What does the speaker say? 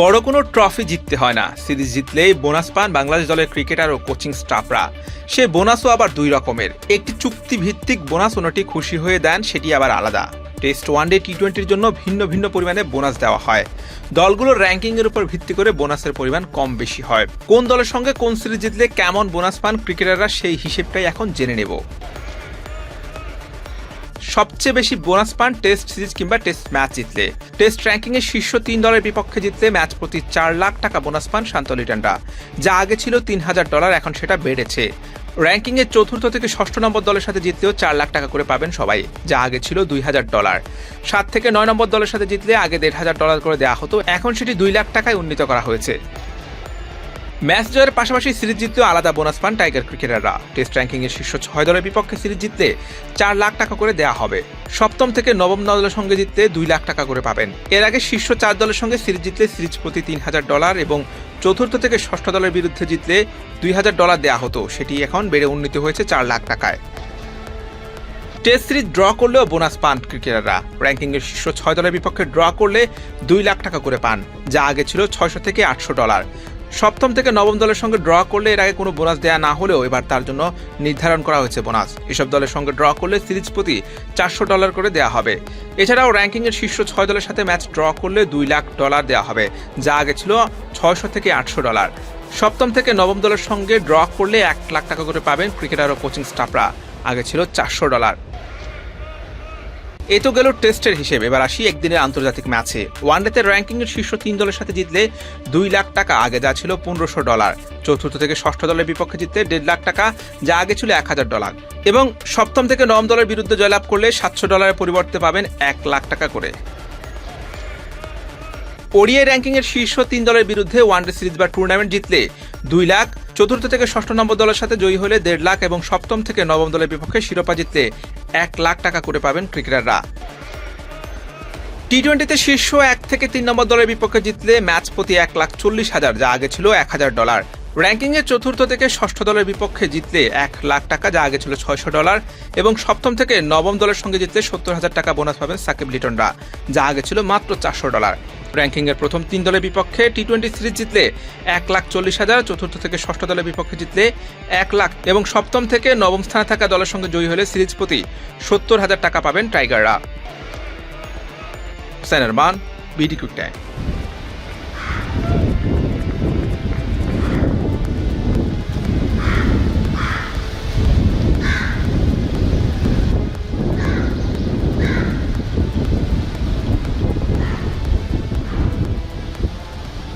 বড় কোনো ট্রফি জিততে হয় না। সিরিজ জিতলেই বোনাস পান বাংলাদেশ দলের ক্রিকেটার ও কোচিং স্টাফরা। সে বোনাসও আবার দুই রকমের। একটি চুক্তি ভিত্তিক বোনাস, অন্যটি খুশি হয়ে দেন, সেটি আবার আলাদা। টেস্ট ওয়ানডে টি টোয়েন্টির জন্য ভিন্ন ভিন্ন পরিমাণে বোনাস দেওয়া হয়। দলগুলোর র্যাঙ্কিংয়ের উপর ভিত্তি করে বোনাসের পরিমাণ কম বেশি হয়। কোন দলের সঙ্গে কোন সিরিজ জিতলে কেমন বোনাস পান ক্রিকেটাররা সেই হিসেবটাই এখন জেনে নেব। সবচেয়ে বেশি বোনাস পান টেস্ট সিরিজ কিংবা টেস্ট ম্যাচ জিতলে। টেস্ট র্যাঙ্কিংয়ে শীর্ষ তিন দলের বিপক্ষে জিতলে ম্যাচ প্রতি চার লাখ টাকা বোনাস পান শান্ত লিটনরা। যা আগে ছিল তিন হাজার ডলার, এখন সেটা বেড়েছে। র্যাঙ্কিংয়ে চতুর্থ থেকে ষষ্ঠ নম্বর দলের সাথে জিতলেও চার লাখ টাকা করে পাবেন সবাই, যা আগে ছিল দুই হাজার ডলার। সাত থেকে নয় নম্বর দলের সাথে জিতলে আগে দেড় হাজার ডলার করে দেওয়া হতো, এখন সেটি দুই লাখ টাকায় উন্নীত করা হয়েছে। ম্যাচ জয়ের পাশাপাশি সিরিজ জিতলেও আলাদা বোনাস পান টাইগার ক্রিকেটাররা। টেস্ট র্যাঙ্কিংয়ে শীর্ষ ছয় দলের বিপক্ষে সিরিজ জিতলে চার লাখ টাকা করে দেওয়া হবে। সপ্তম থেকে নবম দলের সঙ্গে জিততে দুই লাখ টাকা করে পাবেন। এর আগে শীর্ষ চার দলের সঙ্গে সিরিজ জিতলে সিরিজ প্রতি তিন হাজার ডলার এবং চতুর্থ থেকে ষষ্ঠ দলের বিরুদ্ধে জিতলে দুই হাজার ডলার দেওয়া হতো। সেটি এখন বেড়ে উন্নীত হয়েছে চার লাখ টাকায়। টেস্ট সিরিজ ড্র করলেও বোনাস পান ক্রিকেটাররা। র্যাঙ্কিংয়ের শীর্ষ ছয় দলের বিপক্ষে ড্র করলে দুই লাখ টাকা করে পান, যা আগে ছিল ছয়শো থেকে আটশো ডলার। সপ্তম থেকে নবম দলের সঙ্গে ড্র করলে এর আগে কোনো বোনাস দেওয়া না হলেও এবার তার জন্য নির্ধারণ করা হয়েছে বোনাস। এসব দলের সঙ্গে ড্র করলে সিরিজ প্রতি চারশো ডলার করে দেওয়া হবে। এছাড়াও র্যাঙ্কিংয়ের শীর্ষ ছয় দলের সাথে ম্যাচ ড্র করলে দুই লাখ ডলার দেওয়া হবে, যা আগে ছিল ছয়শো থেকে আটশো ডলার। সপ্তম থেকে নবম দলের সঙ্গে ড্র করলে এক লাখ টাকা করে পাবেন ক্রিকেটার ও কোচিং স্টাফরা, আগে ছিল চারশো ডলার। এ তো গেল টেস্টের হিসেবে। এবার আসি একদিনের আন্তর্জাতিক ম্যাচে। ওয়ানডেতে র্যাঙ্কিংয়ের শীর্ষ তিন দলের সাথে জিতলে দুই লাখ টাকা আগে যা ছিল পনেরোশো ডলার। চতুর্থ থেকে ষষ্ঠ দলের বিপক্ষে জিতলে দেড় লাখ টাকা যা আগে ছিল এক হাজার ডলার। এবং সপ্তম থেকে নবম দলের বিরুদ্ধে জয়লাভ করলে সাতশো ডলারের পরিবর্তে পাবেন এক লাখ টাকা করে। ওডিআই র্যাঙ্কিংয়ের শীর্ষ তিন দলের বিরুদ্ধে ওয়ানডে সিরিজ বা টুর্নামেন্ট জিতলে দুই লাখ চতুর্থ থেকে ষষ্ঠ নম্বর দলের সাথে জয়ী হলে দেড় লাখ এবং সপ্তম থেকে নবম দলের বিপক্ষে শিরোপা জিতলে এক লাখ টাকা করে পাবেন ক্রিকেটাররা। টি টোয়েন্টিতে শীর্ষ এক থেকে তিন নম্বর দলের বিপক্ষে জিতলে ম্যাচ প্রতি এক লাখ চল্লিশ হাজার, যা আগে ছিল এক হাজার ডলার। র্যাঙ্কিংয়ে চতুর্থ থেকে ষষ্ঠ দলের বিপক্ষে জিতলে এক লাখ টাকা, যা আগে ছিল ছয়শো ডলার, এবং সপ্তম থেকে নবম দলের সঙ্গে জিতলে সত্তর হাজার টাকা বোনাস পাবেন সাকিব লিটনরা, যা আগে ছিল মাত্র চারশো ডলার। র্যাঙ্কিংয়ের প্রথম তিন দলের বিপক্ষে টি টোয়েন্টি সিরিজ জিতলে এক লাখ চল্লিশ হাজার, চতুর্থ থেকে ষষ্ঠ দলের বিপক্ষে জিতলে এক লাখ এবং সপ্তম থেকে নবম স্থানে থাকা দলের সঙ্গে জয়ী হলে সিরিজ প্রতি সত্তর হাজার টাকা পাবেন টাইগাররা। সাইনার মান বিডি কুইক টাইম।